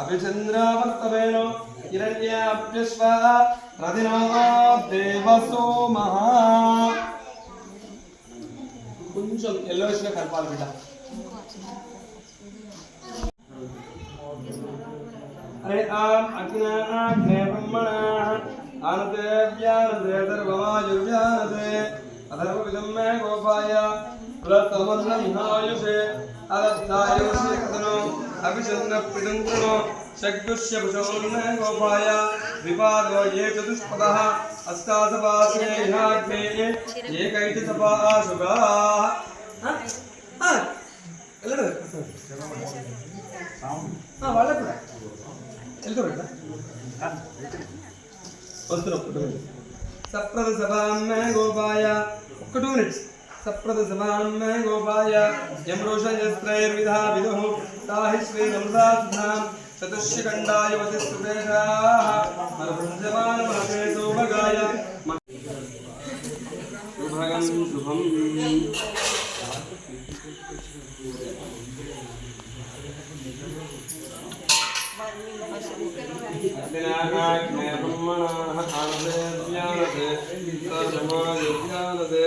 అభిచంద్రవర్తమేనో హిరణ్యాభ్యశ్వ రథినో దేవసోమః కొంచెం ఎల్లోష్గా కలపాలి బిడ్డ. అరే ఆం అగ్నే బ్రహ్మణ ఆనతే వ్యానతే సర్వమాయుర్వ్యానతే అథర్వవిదం మే గోపాయ ప్రతమన్నమిహాయుషే విహాయుషే కథనో అభిచంద్ర పిడంకనో షడ్గుష్య భుజోన్మే గోపాయ విపాదో ఏ చతుష్పదః అష్టాసపాసే ఇహాగ్నే ఏకైతి సపాసుగా వెళ్ళడు వాళ్ళకు కూడా వెళ్తారు వస్తున్నాం సప్రద సభాన్మే గోపాయ ఒక్క టూ మినిట్స్ सप्रदसमानं गोपाय यमरोषयस्त्रैर्विधा विदुः ताहि श्रीरंसाभ्यां चतुष्यखण्डायवति सुपेशाः मरभुञ्जमानमहते सोभगाय शुभगं शुभम् ब्रह्मणाः आनदे ज्ञानदे सर्वमादे ज्ञानदे।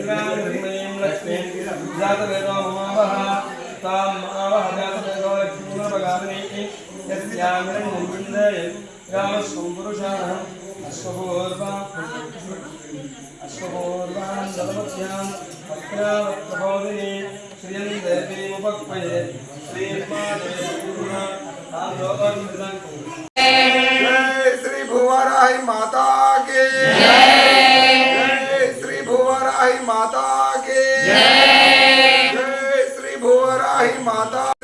चन्द्रान् हृदयं लक्ष्मीं जातवेदो ममावः तां ममावः जातवेदो लक्ष्मीमपगामिनी यस्यां हिरण्यं स्थापयति श्री भुवराय माता के। श्री भुवराय माता के। श्री भुवराय माता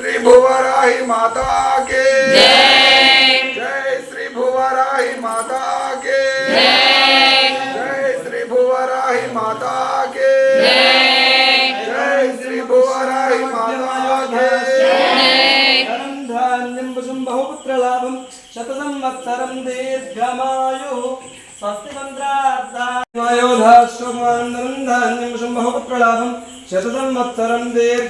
भुवराही माता के। जय श्री भुवराही माता के। जय श्री भुवराही माता के। जय श्री भुवराही माता के। धनधान्यं बहुपुत्र लाभं शतसंवत्सरं दीर्घमायुः स्वस्ति मन्द्रायोधाश्रमान्नन्दान्यं बहुपुत्र शतम वत्सरम दीर्घ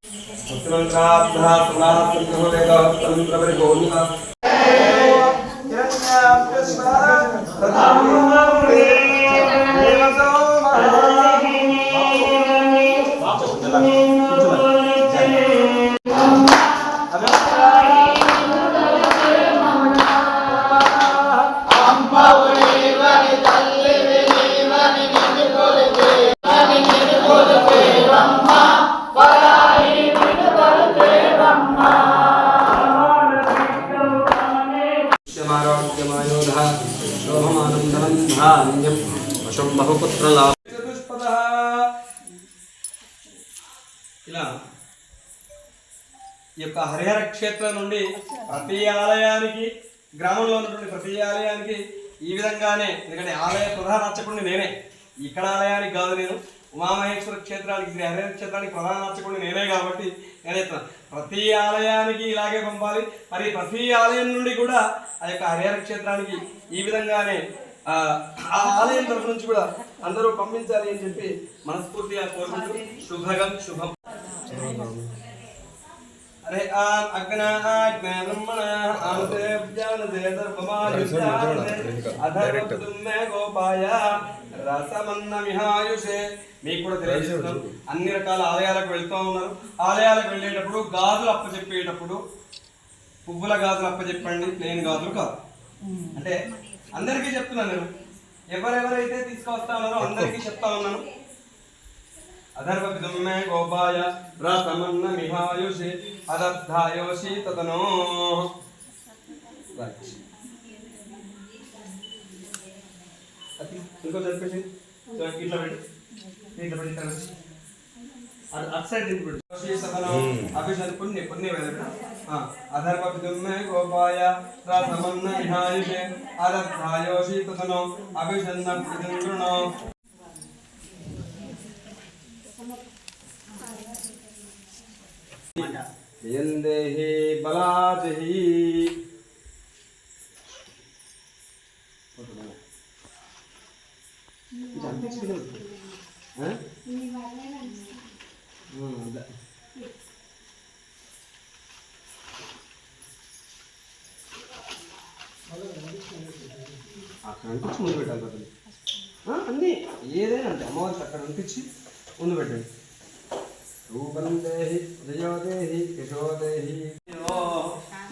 सुमंत्राभ्यः सुमासन्नोदेकतन्त्रपरिभोनिः हिरण्यप्यश्व तथा ధాన్యం. వశం బహుపుత్ర ఇలా ఈ యొక్క హరిహర క్షేత్రం నుండి ప్రతి ఆలయానికి గ్రామంలో ఉన్నటువంటి ప్రతి ఆలయానికి ఈ విధంగానే ఎందుకంటే ఆలయ ప్రధాన అర్చకుడిని నేనే. ఇక్కడ ఆలయానికి కాదు నేను. ఉమామహేశ్వర క్షేత్రానికి శ్రీ హరిహర క్షేత్రానికి ప్రధాన అర్చకుడిని నేనే కాబట్టి నేను ప్ర- ప్రతి ఆలయానికి ఇలాగే పంపాలి. మరి ప్రతి ఆలయం నుండి కూడా ఆ యొక్క హరిహర క్షేత్రానికి ఈ విధంగానే ఆ ఆలయం తరఫు నుంచి కూడా అందరూ పంపించాలి అని చెప్పి మనస్ఫూర్తిగా కోరుకుంటూ శుభగం శుభం. అరే ఆ అగ్న ఆజ్ఞ బ్రహ్మణ జ్ఞానదే అధర్వతుమ్మే గోపాయ రసమన్న మిహాయుషే మీకు కూడా తెలియజేస్తున్నాం. అన్ని రకాల ఆలయాలకు వెళ్తూ ఉన్నారు. ఆలయాలకు వెళ్ళేటప్పుడు గాజులు అప్పచెప్పేటప్పుడు పువ్వుల గాజులు అప్పచెప్పండి. ప్లేన్ గాజులు కాదు. అంటే అందరికీ చెప్తున్నాను నేను. ఎవరెవరైతే తీసుకొస్తా ఉన్నారో అందరికీ చెప్తా ఉన్నాను. అధర్వపిదుమ్మే గోపాయ రసమన్న మిహాయుషి అదర్థాయోషి తతనో ఇంకో చెప్పేసి ఇట్లా పెట్టి. ఇట్లా పెట్టి ఇట్లా పెట్టి. అటు సైడ్ అభిషేక్ పుణ్య పుణ్య వేద अधर्वपितुम्ने गोपाय प्रथमन्न विहायते अदद्धायोषि ततनो అక్కడ అనిపించి ముందు పెట్టాలి అతను అన్నీ ఏదైనా అంటే అమ్మవారికి అక్కడ అనిపించి ముందు పెట్టండి. రూపం దేహి ఉదయో దేహి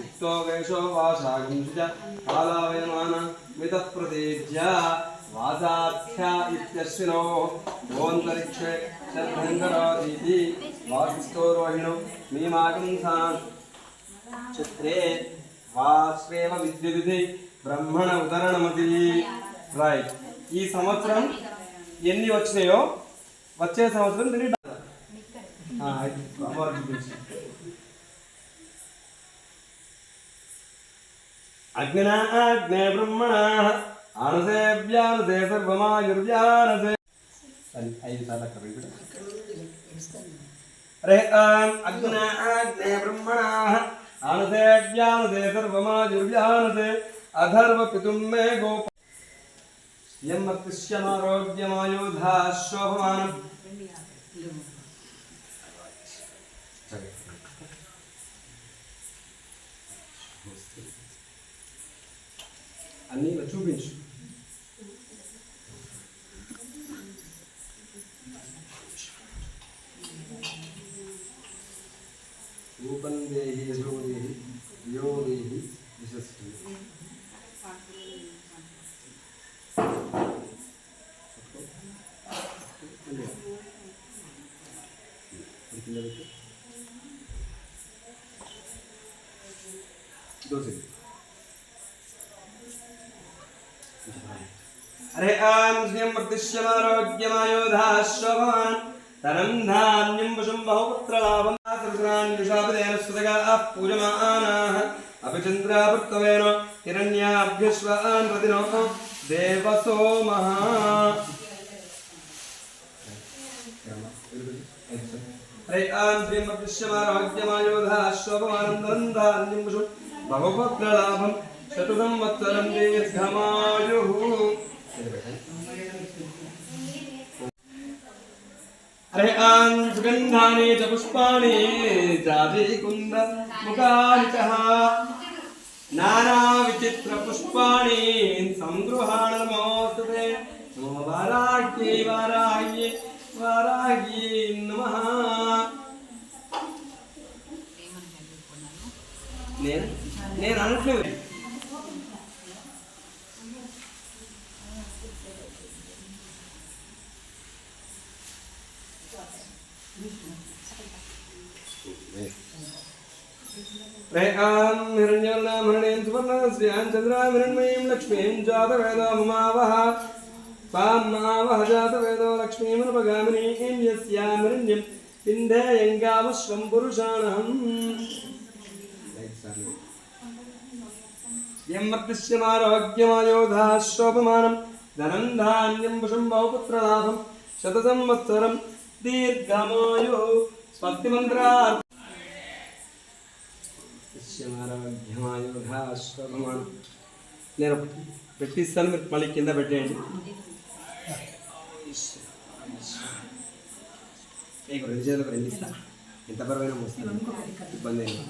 ఉక్తో వేషో వాసాగుంశ కాలావయమాన మిత ప్రతీజ్య వాసాఖ్య ఇత్యశ్వినో గోంతరిక్షే రోహిణో మీమాగంసాన్ చిత్రే వాశ్రేవ విద్యుదితి. బ్రహ్మణ ఉదరణమతి. రైట్ ఈ సంవత్సరం ఎన్ని వచ్చినాయో వచ్చే సంవత్సరం తిరిగి ఆ, అగ్నే బ్రహ్మణ అనసేవ్యానసే సర్వమాయుర్వ్యానసే. ఐదు సార్లు అక్కడ అరే అగ్నే బ్రహ్మణ అనసేవ్యానసే సర్వమాయుర్వ్యానసే. అధర్వ పితుం మే గోప యం మర్తిష్యమారోగ్యమాయోధా శోభమానం అన్నీ ఇలా చూపించు రూపం దేహి యశో దేహి యో దేహి యశస్వి దోసే అరే ఆం శ్రీయం తరం ధాన్యం వశం బహుపుత్రలాభం సహస్రాన్యుషాపదేన సుతగా పూజమానాః అభిచంద్రాపృత్తవేన హిరణ్యాభ్యశ్వాన్ ప్రతినో దేవసోమః ത്രയാന്ദ്രിയമദൃശ്യമാരാജ്യമായോധാശ്വപമാനന്ദാന്യം ഭവപത്രലാഭം ശതസംവത്സരം ദീർഘമായുഃ അരയാൻ హిరణ్యోన్నామరణీం సువర్ణశ్రియాం చంద్రాం హిరణ్మయీం లక్ష్మీం జాతవేదో మమావహ. తాం మావహ జాతవేదో లక్ష్మీమనుపగామినీం యస్యాం హిరణ్యం పింధేయంగామశ్వం పురుషాణహం యం వర్తిష్యమారోగ్యమాయోధాశ్వపమానం ధనం ధాన్యం వశం బహుపుత్రలాభం శత నేను పెట్టిస్తాను మీరు మళ్ళీ కింద పెట్టేయండి. మీకు రెండు చేతులకు రెండు ఇస్తా ఎంత పరమైన మోస్తాను. ఇబ్బంది అయినా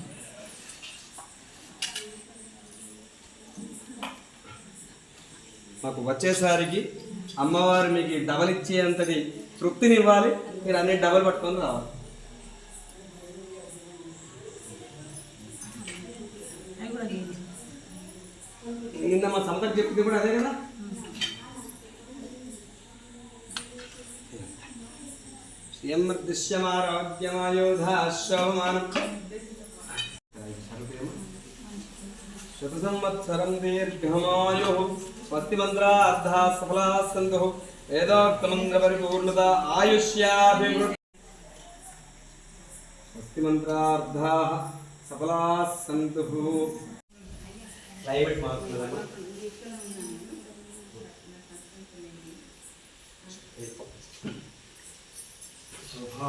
మాకు వచ్చేసరికి అమ్మవారు మీకు డబల్ ఇచ్చేంతటి తృప్తిని ఇవ్వాలి. మీరు అన్ని డబల్ పట్టుకొని రావాలి. నిన్న మా సమతకు చెప్పింది కూడా అదే కదా? దృశ్యమారోగ్యమాయోధాశ్వమానం శత సంవత్సరం దీర్ఘమాయు స్వస్తి మంత్రార్థా సఫలా సంతు వేదోక్త మంత్ర పరిపూర్ణత ఆయుష్యాభివృద్ధి స్వస్తి మంత్రార్థా సఫలా సంతు క్లైమేట్ మారుతున్నదమ్మా శుభ